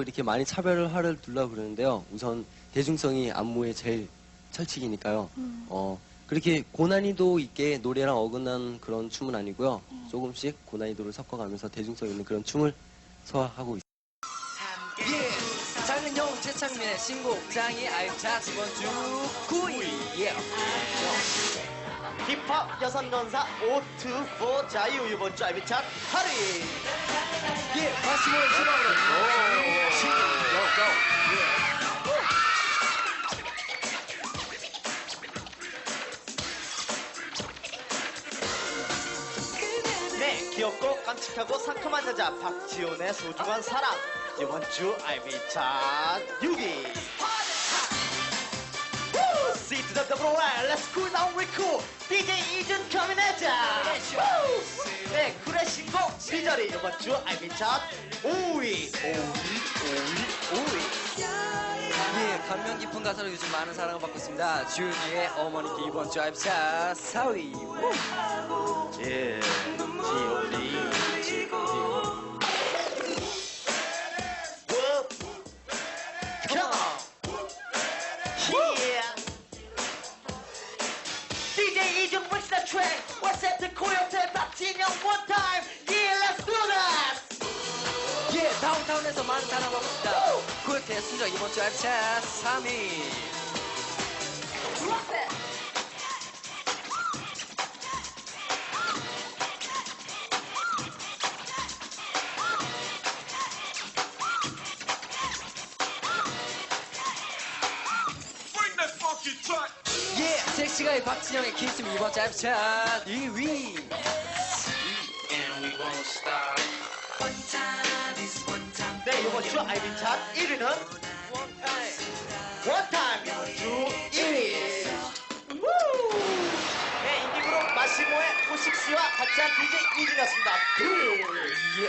이렇게 많이 차별화를 둘라 그러는데요. 우선 대중성이 안무의 제일 철칙이니까요. 어, 그렇게 고난이도 있게 노래랑 어긋난 그런 춤은 아니고요. 조금씩 고난이도를 섞어가면서 대중성 있는 그런 춤을 소화하고 있습니다. 예, 장은영, 최창민의 신곡 짱이 알차 이번 주 9위. 예. 힙합 여성전사 오투포 자유 이번 주 알비 차트 8위 예, 마시모의 희망으 귀엽고 깜찍하고 상큼한 여자 박지훈의 소중한 사랑 이번 주 차트 6위 See to the double line, let's cool down we cool DJ 이준 Woo! 네 쿨의 신곡 비절이 이번 주 차트 5위 5위 5위 5위 예, 감명 깊은 가사로 요즘 많은 사랑을 받고 있습니다. 주디의 어머니께 이번 주 알차 4위. 예, DJ 이중 push the track. What's at the coyote 박진영 one time. Yeah, let's do that. 예, 다운타운에서 많은 사랑을 받고 있습니다. 굿의 순정 이번 주 알차 3위. Bring that funky track. 예, 섹시가의 박진영의 키스 이번 주 알차 2위. 네, 이번 주 알빈 차트 1위는 원타임 이번 주 1위. 우! 네, 인디그룹 마시모의 호식 씨와 같이 한 DJ 이준이었습니다. 예.